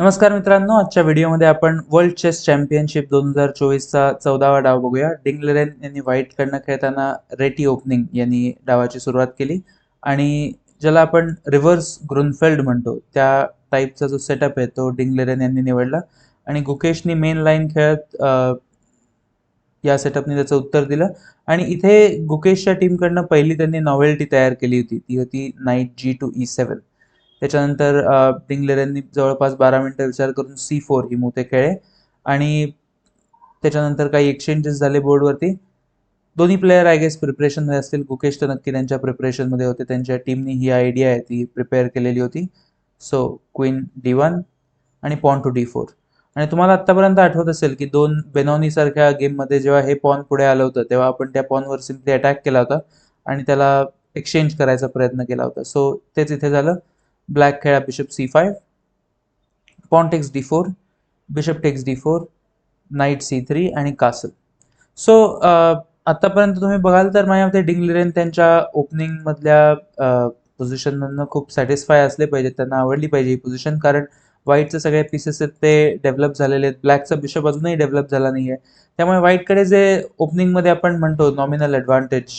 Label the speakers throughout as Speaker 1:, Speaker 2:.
Speaker 1: नमस्कार मित्रांनो आजच्या व्हिडिओमध्ये आपण वर्ल्ड चेस चॅम्पियनशिप दोन हजार चोवीसचा चौदावा डाव बघूया. डिंगलेरेन यांनी व्हाईटकडनं खेळताना रेटी ओपनिंग यांनी डावाची सुरुवात केली. आणि ज्याला आपण रिव्हर्स ग्रुनफेल्ड म्हणतो त्या टाईपचा जो सेटअप आहे तो डिंगलेरेन यांनी निवडला. आणि गुकेशनी मेन लाईन खेळत या सेटअपने त्याचं उत्तर दिलं. आणि इथे गुकेशच्या टीमकडनं पहिली त्यांनी नॉवेल्टी तयार केली होती. ती होती knight g to e seven त्याच्यानंतर अ, जवळपास बारा मिनटं विचार करून सी फोर ही मुते खेळले. आणि त्याच्यानंतर काही एक्सचेंजेस झाले बोर्डवरती दोन्ही प्लेयर आय गेस प्रिपरेशनमध्ये असतील. गुकेश तर नक्की त्यांच्या प्रिपरेशनमध्ये होते. त्यांच्या टीमनी ही आयडिया आहे ती प्रिपेअर केलेली होती. सो क्वीन डी वन आणि पॉन टू डी फोर आणि तुम्हाला आत्तापर्यंत आठवत असेल की दोन बेनॉनीसारख्या गेममध्ये जेव्हा हे पॉन पुढे आलं होतं तेव्हा आपण त्या पॉनवर सिम्पली अटॅक केला होता. आणि त्याला एक्सचेंज करायचा प्रयत्न केला होता. सो तेच इथे झालं. ब्लॅक खेळा bishop c five pawn takes d four bishop takes d four knight c three आणि कासल सो uh, आत्तापर्यंत तुम्ही बघाल तर माझ्या डिंगलिरेन त्यांच्या ओपनिंगमधल्या पोझिशनमधनं uh, खूप सॅटिस्फाय असले पाहिजे त्यांना आवडली पाहिजे ही पोझिशन कारण व्हाईटचे सगळे पीसेस आहेत ते डेव्हलप झालेले आहेत. ब्लॅकचा बिशप अजूनही डेव्हलप झाला नाही आहे त्यामुळे व्हाईटकडे जे ओपनिंगमध्ये आपण म्हणतो नॉमिनल ॲडव्हान्टेज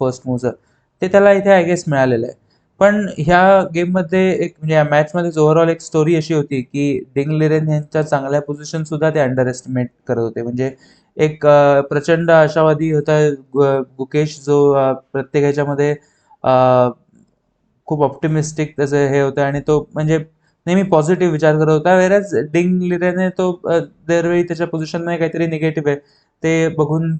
Speaker 1: फर्स्ट मूवचं ते त्याला इथे आय गेस मिळालेलं आहे. पण ह्या गेममध्ये एक म्हणजे या मॅचमध्ये ओव्हरऑल एक स्टोरी अशी होती की डिंग लिरेन यांच्या चांगल्या पोझिशन सुद्धा ते अंडर एस्टिमेट करत होते. म्हणजे एक प्रचंड आशावादी होता गुकेश जो प्रत्येक ह्याच्यामध्ये खूप ऑप्टिमिस्टिक त्याचं हे होतं आणि तो म्हणजे नेहमी पॉझिटिव्ह विचार करत होता. वेरॅज डिंग लिरेने तो दरवेळी त्याच्या पोझिशनमध्ये काहीतरी निगेटिव्ह आहे. ते बघून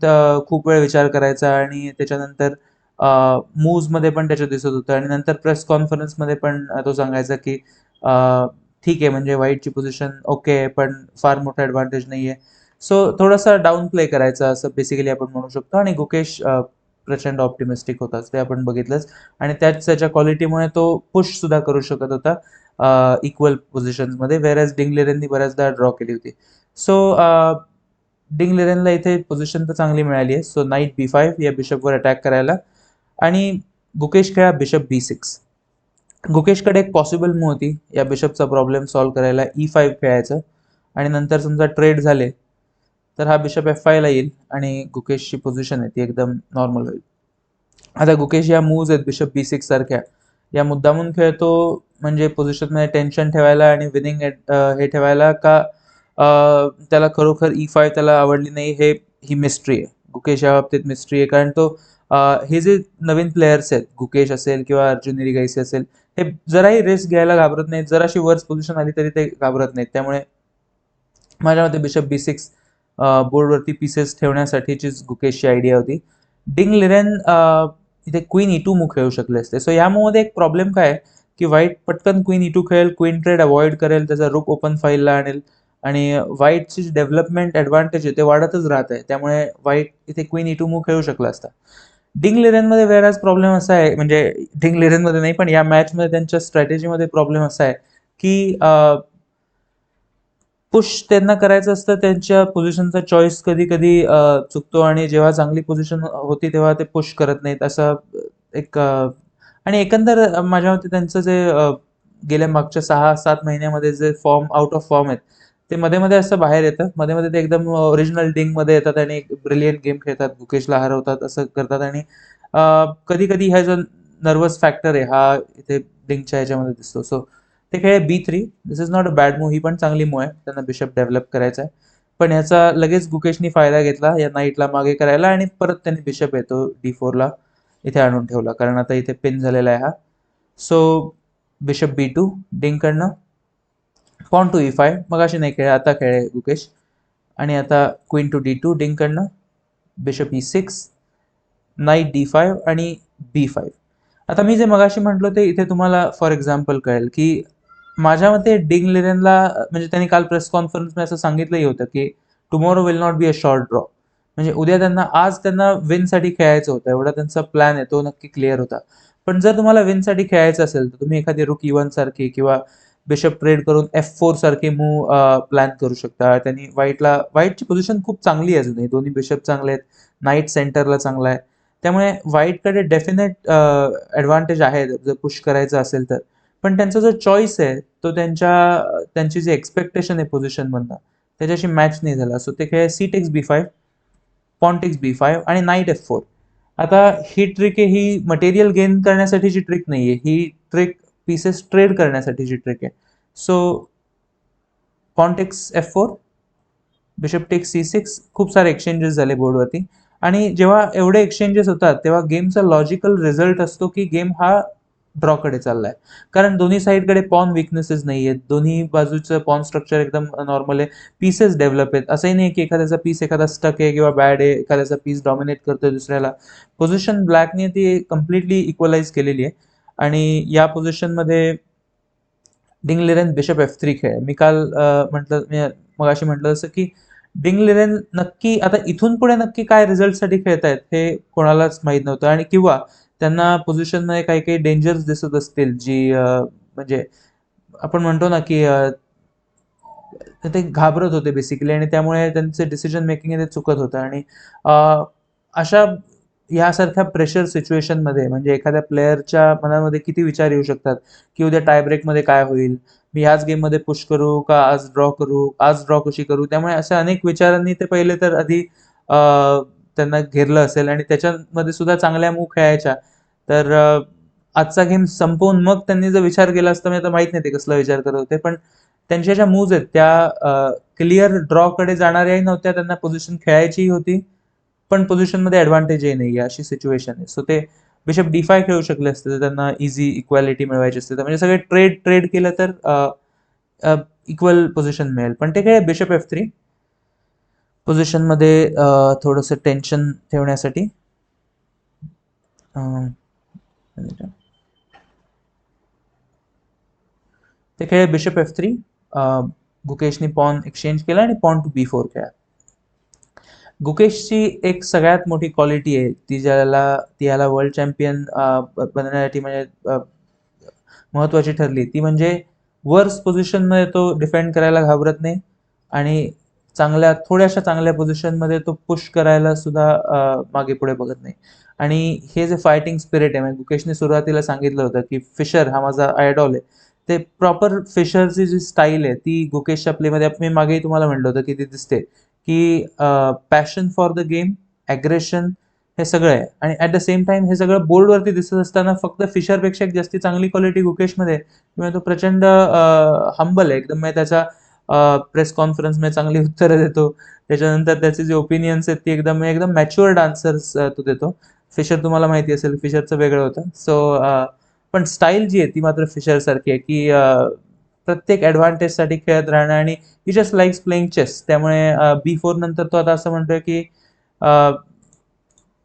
Speaker 1: खूप वेळ विचार करायचा आणि त्याच्यानंतर मूव्समध्ये पण त्याच्यात दिसत होतं. आणि नंतर प्रेस कॉन्फरन्समध्ये पण तो सांगायचा की ठीक आहे म्हणजे व्हाईटची पोझिशन ओके आहे पण फार मोठा ॲडव्हान्टेज नाही आहे सो थोडासा डाऊन प्ले करायचा असं बेसिकली आपण म्हणू शकतो. आणि गुकेश प्रचंड ऑप्टिमिस्टिक होताच ते आपण बघितलंच. आणि त्याच त्याच्या क्वालिटीमुळे तो पुश सुद्धा करू शकत होता इक्वल पोझिशन्समध्ये वेरॅज डिंगलेरेननी बऱ्याचदा ड्रॉ केली होती. सो डिंगलेरेनला इथे पोझिशन तर चांगली मिळाली आहे. सो नाईट बी फाईव्ह या बिशपवर अटॅक करायला. आणि गुकेश खेळा बिशप बी सिक्स गुकेशकडे एक पॉसिबल मूव होती. या बिशपचा प्रॉब्लेम सॉल्व्ह करायला e ई फाईव्ह खेळायचं. आणि नंतर समजा ट्रेड झाले तर हा बिशप एफ आयला येईल आणि गुकेशची पोझिशन आहे ती एकदम नॉर्मल होईल. आता गुकेश या मूव्ज आहेत बिशप बी सिक्स सारख्या. या मुद्दामून खेळतो म्हणजे पोझिशनमध्ये टेन्शन ठेवायला आणि विनिंग हे ठेवायला का त्याला खरोखर e ई फाय त्याला आवडली नाही हे ही मिस्ट्री आहे. गुकेश या बाबतीत मिस्ट्री आहे. कारण तो हे जे नवीन प्लेयर्स आहेत गुकेश असेल किंवा अर्जुन इरिगाईसी असेल हे जराही रिस्क घ्यायला घाबरत नाहीत. जराशी वर्स पोझिशन आली तरी ते घाबरत नाहीत. त्यामुळे माझ्या मते बिशप बी सिक्स बोर्डवरती पीसेस ठेवण्यासाठीचीच गुकेशची आयडिया होती. डिंग लिरेन इथे क्वीन ई टू मू खेळू शकले असते. सो या एक प्रॉब्लेम काय आहे? की व्हाईट पटकन क्वीन ई टू खेळेल क्वीन ट्रेड अवॉइड करेल त्याचा रुक ओपन फाईलला आणेल. आणि व्हाईटची डेव्हलपमेंट ॲडव्हान्टेज आहे ते वाढतच राहत आहे त्यामुळे व्हाईट इथे क्वीन ई टू मू खेळू शकला असता. डिंग लिरेनमध्ये वेराज प्रॉब्लेम असा आहे म्हणजे डिंग लिरेनमध्ये नाही पण या मॅचमध्ये त्यांच्या स्ट्रॅटेजीमध्ये प्रॉब्लेम असा आहे की पुश त्यांना करायचं असतं त्यांच्या पोझिशनचा चॉईस कधी कधी चुकतो आणि जेव्हा चांगली पोझिशन होती तेव्हा ते पुश करत नाहीत असं एक आणि एकंदर माझ्या मते त्यांचं जे गेल्या मागच्या सहा सात महिन्यामध्ये जे फॉर्म आउट ऑफ फॉर्म आहेत ते मध्ये मध्ये असं बाहेर येतं. मध्ये मध्ये ते एकदम ओरिजिनल डिंगमध्ये येतात आणि एक ब्रिलियंट गेम खेळतात. गुकेशला हरवतात असं करतात आणि कधी कधी हा जो नर्वस फॅक्टर आहे हा इथे डिंगच्या ह्याच्यामध्ये दिसतो. सो ते खेळ b three this is not a bad move ही पण चांगली मूव आहे. त्यांना बिशप डेव्हलप करायचा आहे. पण ह्याचा लगेच गुकेशनी फायदा घेतला या नाईटला मागे करायला आणि परत त्यांनी बिशप येतो डी फोरला इथे आणून ठेवला. कारण आता इथे पिन झालेला आहे हा. सो बिशप बी टू डिंगकडनं पॉन टू ई फाय. मग अशी नाही खेळ आता खेळे गुकेश. आणि आता queen to D two डिंगकडनं bishop e six knight d five आणि बी फाईव्ह आता मी जे मगाशी म्हटलो ते इथे तुम्हाला फॉर एक्झाम्पल कळेल की माझ्या मते डिंग लिरेनला म्हणजे त्यांनी काल प्रेस कॉन्फरन्समध्ये असं सांगितलंही होतं की tomorrow will not be a short draw म्हणजे उद्या त्यांना आज त्यांना विनसाठी खेळायचं होतं. एवढा त्यांचा प्लॅन आहे तो नक्की क्लिअर होता. पण जर तुम्हाला विनसाठी खेळायचं असेल तर तुम्ही एखादी रुक इवन e सारखी किंवा बिशप ट्रेड करून एफ फोर सारखे मूव प्लॅन करू शकता. त्यांनी व्हाईटला व्हाईटची पोझिशन खूप चांगली आहे अजूनही. दोन्ही बिशप चांगले आहेत. नाईट सेंटरला चांगला आहे. त्यामुळे व्हाईटकडे डेफिनेट ॲडव्हान्टेज आहे. जर पुश करायचं असेल तर. पण त्यांचा जो चॉईस आहे तो त्यांच्या त्यांची जी एक्सपेक्टेशन आहे पोझिशनमधनं त्याच्याशी मॅच नाही झाला. सो ते खेळ c takes b five pawn takes b five आणि नाईट एफ फोर आता ही ट्रिक आहे ही मटेरियल गेन करण्यासाठीची ट्रिक नाही आहे ही ट्रिक पीसेस ट्रेड करण्यासाठीची ट्रिक आहे. So context f four bishop takes c six खूप सारे एक्सचेंजेस झाले बोर्डवरती आणि जेव्हा एवढे एक्सचेंजेस होतात तेव्हा गेमचा लॉजिकल रिझल्ट असतो की गेम हा ड्रॉकडे चाललाय. कारण दोन्ही साईडकडे पॉन विकनेसेस नाही आहेत दोन्ही बाजूचं पॉन स्ट्रक्चर एकदम नॉर्मल आहे. पीसेस डेव्हलप आहेत. असंही नाही की एखाद्याचा पीस एखादा स्टक आहे किंवा बॅड आहे एखाद्याचा पीस डॉमिनेट करतोय दुसऱ्याला. पोझिशन ब्लॅकने ती कम्प्लिटली इक्वलाइज केलेली आहे. आणि या पोझिशनमध्ये Ding Liren bishop f three खेळ. मी काल म्हटलं मी मगाशी म्हटलं जसं की डिंगलिरेन नक्की आता इथून पुढे नक्की काय रिझल्टसाठी खेळतायत हे कोणालाच माहीत नव्हतं. आणि किंवा त्यांना पोझिशनमध्ये काही काही डेंजर्स दिसत असतील जी म्हणजे आपण म्हणतो ना की ते घाबरत होते बेसिकली आणि त्यामुळे त्यांचे डिसिजन मेकिंग ते चुकत होतं. आणि अशा यासारख्या प्रेशर सिच्युएशनमध्ये म्हणजे एखाद्या प्लेअरच्या मनामध्ये किती विचार येऊ शकतात? की उद्या टाय ब्रेकमध्ये काय होईल? मी ह्याच गेममध्ये पुश करू का आज ड्रॉ करू? आज ड्रॉ कशी करू? त्यामुळे अशा अनेक विचारांनी ते पहिले तर आधी त्यांना घेरलं असेल आणि त्याच्यामध्ये सुद्धा चांगल्या मूव खेळायच्या. तर आजचा गेम संपवून मग त्यांनी जर विचार केला असता मी आता माहीत नाही ते कसला विचार करत होते पण त्यांच्या ज्या मूव्ज आहेत त्या क्लिअर ड्रॉकडे जाणाऱ्याही नव्हत्या त्यांना पोझिशन खेळायचीही होती. पण पोझिशनमध्ये ॲडव्हान्टेजही नाही आहे अशी सिच्युएशन आहे. सो ते बिशप डी फाय खेळू शकले असते तर त्यांना इझी इक्वॅलिटी मिळवायची असते. तर म्हणजे सगळे ट्रेड ट्रेड केलं तर इक्वल पोझिशन मिळेल. पण ते खेळ बिशप एफ थ्री पोझिशनमध्ये थोडंसं टेन्शन ठेवण्यासाठी ते खेळ बिशप एफ थ्री गुकेशनी पॉन एक्सचेंज केला आणि पॉन टू बी फोर खेळा गुकेशची एक सगळ्यात मोठी क्वालिटी आहे ती ज्याला ती याला वर्ल्ड चॅम्पियन बनण्यासाठी म्हणजे महत्त्वाची ठरली. ती म्हणजे वर्स पोझिशनमध्ये तो डिफेंड करायला घाबरत नाही आणि चांगल्या थोड्याशा चांगल्या पोझिशनमध्ये तो पुश करायला सुद्धा मागे पुढे बघत नाही. आणि हे जे फायटिंग स्पिरिट आहे म्हणजे गुकेशने सुरुवातीला सांगितलं होतं की फिशर हा माझा आयडॉल आहे. ते प्रॉपर फिशरची जी स्टाईल आहे ती गुकेशच्या प्लेमध्ये मी मागेही तुम्हाला म्हटलं होतं की ती दिसते. की passion for the game aggression हे सगळं आहे. आणि ॲट द सेम टाइम हे सगळं बोर्डवरती दिसत असताना फक्त फिशरपेक्षा एक जास्ती चांगली क्वालिटी गुकेशमध्ये आहे. किंवा तो प्रचंड हंबल आहे. एकदम म्हणजे त्याचा प्रेस कॉन्फरन्समध्ये चांगली उत्तरं देतो. त्याच्यानंतर त्याचे जे ओपिनियन्स आहेत ती एकदम एकदम मॅच्युअर्ड आन्सर्स तो देतो. फिशर तुम्हाला माहिती असेल फिशरचं वेगळं होतं. सो पण स्टाईल जी आहे ती मात्र फिशरसारखी आहे की प्रत्येक ॲडव्हान्टेजसाठी खेळत राहणं आणि he just likes playing chess त्यामुळे बी फोर नंतर तो आता असं म्हणतोय की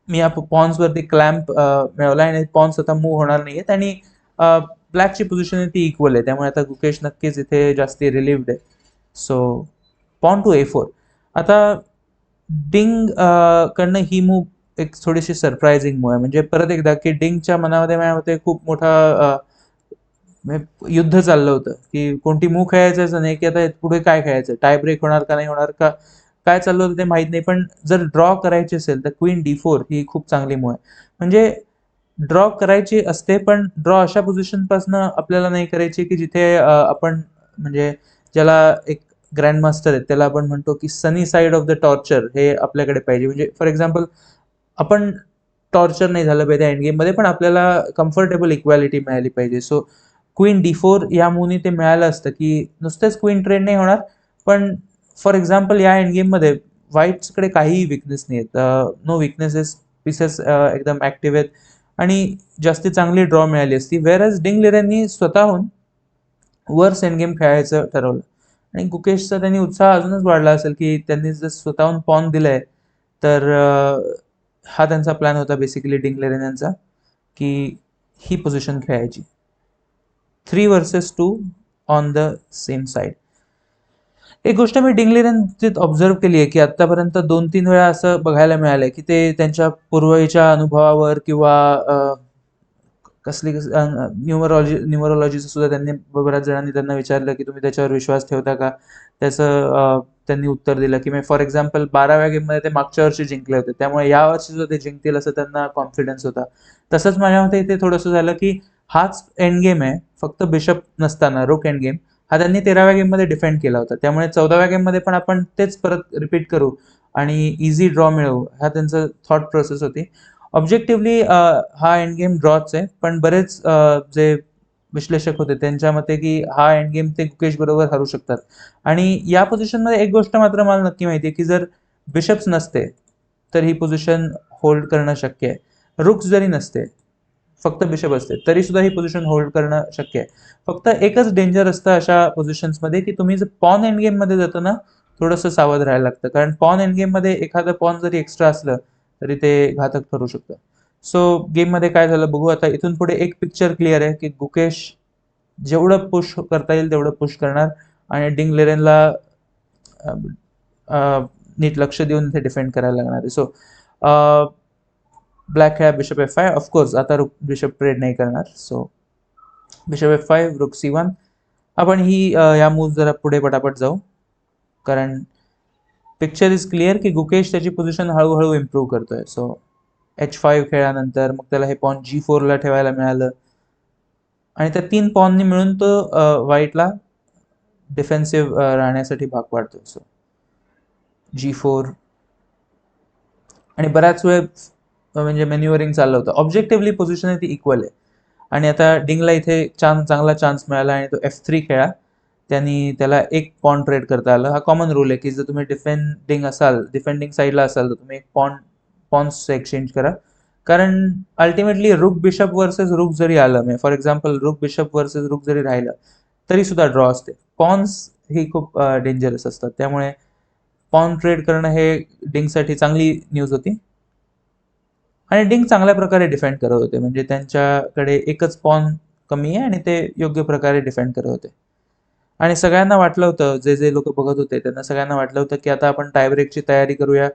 Speaker 1: मी या पॉन्सवरती क्लॅम्प मिळवला आणि पॉन्स आता मूव्ह होणार नाही आहेत आणि ब्लॅकची पोझिशन आहे ती इक्वल आहे. त्यामुळे आता गुकेश नक्कीच इथे जास्ती रिलीव्ड आहे. So pawn to a four आता डिंग कडनं ही मूव एक थोडीशी सरप्रायझिंग मूव आहे. म्हणजे परत एकदा की डिंगच्या मनामध्ये माझ्या होते खूप मोठा म्हणजे युद्ध चाललं होतं की कोणती मूव असं नाही की आता पुढे काय खेळायचं टाय ब्रेक होणार का नाही होणार का काय चाललं होतं ते माहीत नाही पण जर ड्रॉ करायची असेल तर क्वीन डी फोर ही खूप चांगली मूव आहे. म्हणजे ड्रॉ करायची असते पण ड्रॉ अशा पोझिशनपासून आपल्याला नाही करायची की जिथे आपण म्हणजे ज्याला एक ग्रँड मास्टर आहेत त्याला आपण म्हणतो की sunny side of the torture हे आपल्याकडे पाहिजे. म्हणजे फॉर एक्झाम्पल आपण टॉर्चर नाही झालं पाहिजे एंड गेममध्ये पण आपल्याला कम्फर्टेबल इक्वॅलिटी मिळाली पाहिजे. सो क्वीन डी फोर या मूवनी ते मिळालं असतं की नुसतेच क्वीन ट्रेड नाही होणार पण फॉर एक्झाम्पल या एंड गेममध्ये व्हाईट्सकडे काहीही विकनेस नाही आहेत नो विकनेसेस पीसेस एकदम ॲक्टिव्ह आहेत. आणि जास्ती चांगली ड्रॉ मिळाली असती. वेरज डिंग लिरेंनी स्वतःहून वर्स एंड गेम खेळायचं ठरवलं. आणि गुकेशचा त्यांनी उत्साह अजूनच वाढला असेल की त्यांनी जर स्वतःहून पॉन दिलंय तर हा त्यांचा प्लॅन होता बेसिकली डिंगलेरन यांचा की ही पोझिशन खेळायची. Three versus two on the same side एक गोष्ट मी डिंगलेरनचित ऑब्झर्व केली आहे की आत्तापर्यंत दोन तीन वेळा असं बघायला मिळालं की ते त्यांच्या पूर्वीच्या अनुभवावर किंवा कसली कसली न्युमरॉलॉजी न्युमरॉलॉजीचं सुद्धा त्यांनी बऱ्याच जणांनी त्यांना विचारलं की तुम्ही त्याच्यावर विश्वास ठेवता का? त्याचं त्यांनी उत्तर दिलं की मी फॉर एक्झाम्पल बाराव्या गेममध्ये ते मागच्या वर्षी जिंकले होते. त्यामुळे या वर्षी सुद्धा ते जिंकतील असं त्यांना कॉन्फिडन्स होता. तसंच माझ्या मते इथे थोडंसं झालं की हाच एंड गेम आहे. फक्त बिशप नसताना रोक एंड गेम हा त्यांनी तेराव्या गेममध्ये डिफेंड केला होता. त्यामुळे चौदाव्या गेममध्ये पण आपण तेच परत रिपीट करू आणि इझी ड्रॉ मिळवू. हा त्यांचं थॉट प्रोसेस होती. ऑब्जेक्टिव्हली हा एंड गेम ड्रॉच आहे. पण बरेच जे विश्लेषक होते त्यांच्या मते की हा एंड गेम ते गुकेश बरोबर हरू शकतात. आणि या पोझिशनमध्ये एक गोष्ट मात्र मला नक्की माहिती आहे की जर बिशप्स नसते तर ही पोझिशन होल्ड करणं शक्य आहे. रुक्स जरी नसते फक्त बिशप असते. तरी सुद्धा ही पोझिशन होल्ड करणं शक्य आहे. फक्त एकच डेंजर असतं अशा पोझिशन्समध्ये की तुम्ही जर पॉन एंड गेममध्ये जाताना थोडंसं सावध राहायला लागतं. कारण पॉन एंड गेममध्ये एखादं पॉन जरी एक्स्ट्रा असलं तरी ते घातक ठरू शकतं. सो गेममध्ये काय झालं बघू आता. इथून पुढे एक पिक्चर क्लिअर आहे की गुकेश जेवढं पुश करता येईल तेवढं पुश करणार. आणि डिंग लेरेनला नीट लक्ष देऊन ते डिफेंड करायला लागणार आहे. सो ब्लॅक खेळा bishop f five of course आता रुक बिशप ट्रेड नाही करणार so bishop f five rook c one आपण ही या मूव जरा पुढे पटापट जाऊ. कारण पिक्चर इज क्लिअर की गुकेश त्याची पोझिशन हळूहळू इम्प्रूव्ह करतोय. सो एच फाईव्ह खेळल्यानंतर मग त्याला हे पॉन जी फोरला ठेवायला मिळालं. आणि त्या तीन पॉननी मिळून तो वाईटला डिफेन्सिव्ह राहण्यासाठी भाग पाडतोय. सो जी फोर आणि बऱ्याच वेळ म्हणजे मेन्युअरिंग चाललं होतं. ऑब्जेक्टिव्हली पोझिशन आहे ती इक्वल आहे. आणि आता डिंगला इथे चान्स चांगला चान्स मिळाला आणि तो एफ थ्री खेळा. त्यांनी त्याला एक पॉन ट्रेड करता आलं. हा कॉमन रूल आहे की जर तुम्ही डिफेंडिंग असाल डिफेंडिंग साईडला असाल तर तुम्ही एक पॉन पॉन्स एक्सचेंज करा. कारण अल्टिमेटली रुक बिशप वर्सेस रुक जरी आलं म्हणजे for example rook bishop versus rook जरी राहिलं तरी सुद्धा ड्रॉ असते. पॉन्स ही खूप डेंजरस असतात. त्यामुळे पॉन ट्रेड करणं हे डिंगसाठी चांगली न्यूज होती. आणि डिंग चांगल्या प्रकारे डिफेंड करत होते. म्हणजे त्यांच्याकडे एकच पॉन कमी आहे आणि ते योग्य प्रकारे डिफेंड करत होते. आणि सगळ्यांना वाटलं होतं जे जे लोक बघत होते त्यांना सगळ्यांना वाटलं होतं की आता आपण टायब्रेकची तयारी करूया.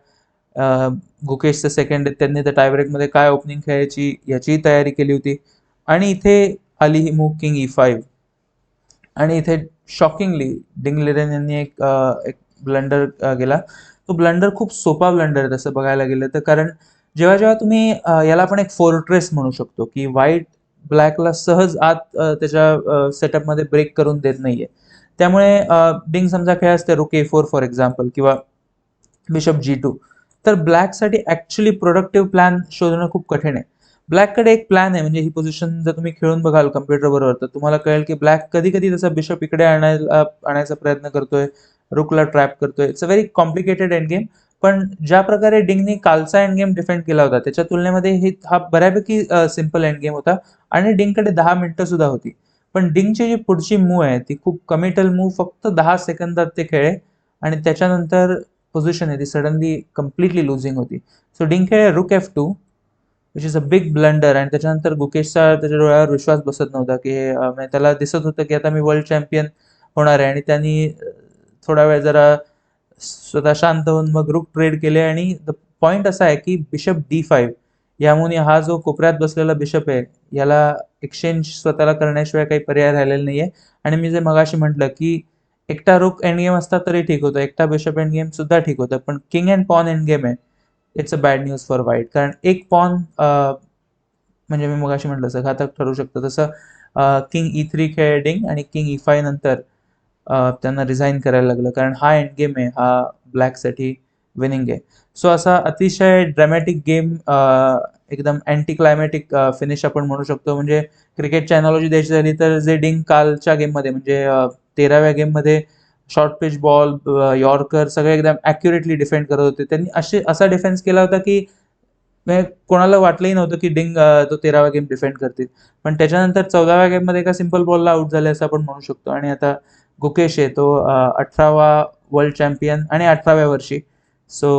Speaker 1: गुकेशचं सेकंड त्यांनी तर टायब्रेकमध्ये काय ओपनिंग खेळायची याचीही तयारी केली होती. आणि इथे आली ही move king e e five आणि इथे शॉकिंगली डिंगलेरन यांनी एक एक ब्लंडर गेला. तो ब्लंडर खूप सोपा ब्लंडर आहे तसं बघायला गेलं तर. कारण जेव्हा जेव्हा तुम्ही याला आपण एक फोर्ट्रेस म्हणू शकतो की व्हाईट ब्लॅकला सहज आत त्याच्या सेटअपमध्ये ब्रेक करून देत नाहीये. त्यामुळे बिंग समजा खेळ असते rook e four for example किंवा बिशप जी टू तर ब्लॅकसाठी ॲक्च्युली प्रोडक्टिव्ह प्लॅन शोधणं खूप कठीण आहे. ब्लॅककडे एक प्लॅन आहे म्हणजे ही पोझिशन जर तुम्ही खेळून बघाल कम्प्युटर बरोबर तर तुम्हाला कळेल की ब्लॅक कधी कधी त्याचा बिशप इकडे आणायला आणायचा प्रयत्न करतोय रुकला ट्रॅप करतोय. It's a very complicated endgame पण ज्या प्रकारे डिंगने कालचा एंड गेम डिफेंड केला होता त्याच्या तुलनेमध्ये हे हा बऱ्यापैकी सिंपल एंड गेम होता आणि डिंगकडे दहा मिनिटं सुद्धा होती. पण डिंगची जी पुढची मूव आहे ती खूप कमिटल मूव फक्त दहा सेकंदात ते खेळे आणि त्याच्यानंतर पोझिशन आहे ती सडनली कम्प्लिटली लुझिंग होती. सो डिंग खेळे rook f two which is a big blunder आणि त्याच्यानंतर गुकेशचा त्याच्या डोळ्यावर विश्वास बसत नव्हता की म्हणजे त्याला दिसत होतं की आता मी वर्ल्ड चॅम्पियन होणार आहे आणि त्यांनी थोडा वेळ जरा स्वतः शांत होऊन मग रुक ट्रेड केले आणि द पॉइंट असा आहे की बिशप डी फाईव्ह यामुळे हा जो कोपऱ्यात बसलेला बिशप आहे याला एक्सचेंज स्वतःला करण्याशिवाय काही पर्याय राहिलेला नाही आहे आणि मी जे मगाशी म्हटलं की एकटा रुक एंड गेम असता तरी ठीक होतं एकटा बिशप एंड गेम सुद्धा ठीक होतं पण king and pawn end game आहे it's a bad news for white कारण एक पॉन म्हणजे मी मगाशी म्हटलं असं घातक ठरू शकतं. तसं किंग ई थ्री खेळ डिंग आणि किंग ई फाय नंतर त्यांना रिझाईन करायला लागलं. कारण हा एंड गेम आहे हा ब्लॅकसाठी विनिंग आहे. सो असा अतिशय ड्रॅमॅटिक गेम एकदम अँटी क्लायमॅटिक फिनिश आपण म्हणू शकतो. म्हणजे क्रिकेटच्या अनॉलॉजी द्यायची झाली तर जे डिंग कालच्या गेममध्ये म्हणजे तेराव्या गेममध्ये शॉर्ट पिच बॉल यॉर्कर सगळे एकदम ॲक्युरेटली डिफेंड करत होते. त्यांनी असे असा डिफेन्स केला होता की म्हणजे कोणाला वाटलंही नव्हतं की डिंग तो तेरावा गेम डिफेंड करतील. पण त्याच्यानंतर चौदाव्या गेममध्ये एका सिंपल बॉलला आउट झाले असं आपण म्हणू शकतो. आणि आता गुकेश आहे तो अठरावा वर्ल्ड चॅम्पियन आणि अठराव्या वर्षी. सो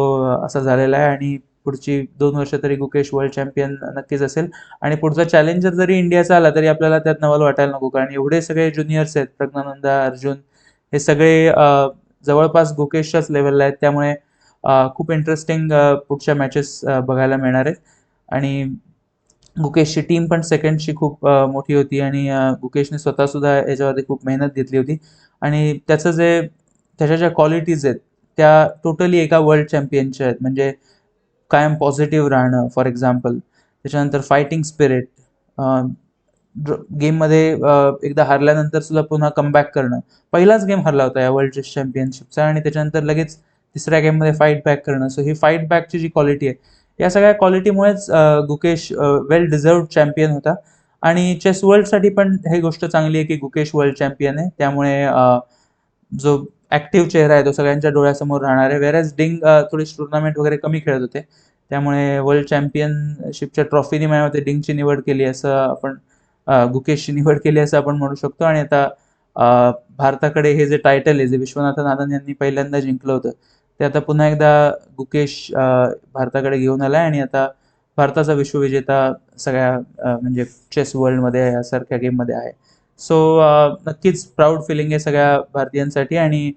Speaker 1: असा झालेला आहे आणि पुढची दोन वर्ष तरी गुकेश वर्ल्ड चॅम्पियन नक्कीच असेल. आणि पुढचा चॅलेंजर जरी इंडियाचा आला तरी आपल्याला त्यात नवल वाटायला नको कारण एवढे सगळे ज्युनियर्स आहेत प्रज्ञानंदा अर्जुन हे सगळे जवळपास गुकेशच्याच लेवलला आहेत. त्यामुळे खूप इंटरेस्टिंग पुढच्या मॅचेस बघायला मिळणार आहेत. आणि गुकेशची टीम पण सेकंडची खूप मोठी होती आणि गुकेशने स्वतःसुद्धा याच्यावरती याच्यामध्ये खूप मेहनत घेतली होती. आणि त्याचं जे त्याच्या ज्या क्वालिटीज आहेत त्या टोटली एका वर्ल्ड चॅम्पियनच्या आहेत. म्हणजे कायम पॉझिटिव्ह राहणं फॉर एक्झाम्पल त्याच्यानंतर फायटिंग स्पिरिट गेममध्ये एकदा हारल्यानंतर सुद्धा पुन्हा कमबॅक करणं. पहिलाच गेम हरला होता या वर्ल्ड चेस चॅम्पियनशिपचा आणि त्याच्यानंतर लगेच तिसऱ्या गेममध्ये फाईट बॅक करणं. सो ही फाईट बॅकची जी क्वालिटी आहे या सगळ्या क्वालिटीमुळेच गुकेश वेल डिझर्व चॅम्पियन होता. आणि चेस वर्ल्डसाठी पण हे गोष्ट चांगली आहे की गुकेश वर्ल्ड चॅम्पियन आहे. त्यामुळे जो ॲक्टिव्ह चेहरा आहे तो सगळ्यांच्या डोळ्यासमोर राहणार आहे. वेरॅज डिंग थोडी थोडीशी टुर्नामेंट वगैरे कमी खेळत होते. त्यामुळे वर्ल्ड चॅम्पियनशिपच्या ट्रॉफीने माझ्या मते डिंगची निवड केली असं आपण गुकेशची निवड केली असं आपण म्हणू शकतो. आणि आता भारताकडे हे जे टायटल आहे जे विश्वनाथन आनंद यांनी पहिल्यांदा जिंकलं होतं ते आता पुन्हा एकदा गुकेश भारताकडे घेऊन आला आणि आता भारताचा विश्वविजेता सगळ्या म्हणजे चेस वर्ल्डमध्ये यासारख्या गेममध्ये आहे. सो नक्कीच प्राऊड फिलिंग आहे सगळ्या भारतीयांसाठी आणि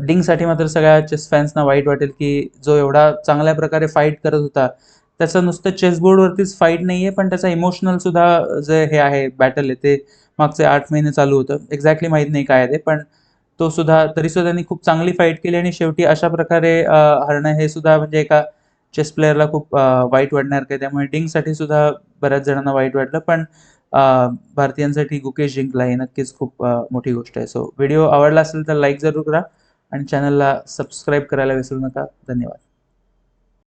Speaker 1: डिंगसाठी मात्र सगळ्या चेस फॅन्सना वाईट वाटेल की जो एवढा चांगल्या प्रकारे फाईट करत होता त्याचं नुसतं चेसबोर्डवरतीच फाईट नाही आहे पण त्याचा इमोशनल सुद्धा जे हे आहे बॅटल आहे ते मागचे आठ महिने चालू होतं. एक्झॅक्टली माहीत नाही काय आहे ते पण तो सुद्धा तरीसुद्धा त्यांनी खूप चांगली फाईट केली आणि शेवटी अशा प्रकारे हरणं हे सुद्धा म्हणजे एका चेस प्लेअरला खूप वाईट वाटणार काय? त्यामुळे डिंगसाठी सुद्धा बऱ्याच जणांना वाईट वाटलं. पण भारतीयांसाठी गुकेश जिंकला ही नक्कीच खूप मोठी गोष्ट आहे. सो व्हिडिओ आवडला असेल तर लाईक जरूर करा आणि चॅनलला सबस्क्राईब करायला विसरू नका. धन्यवाद.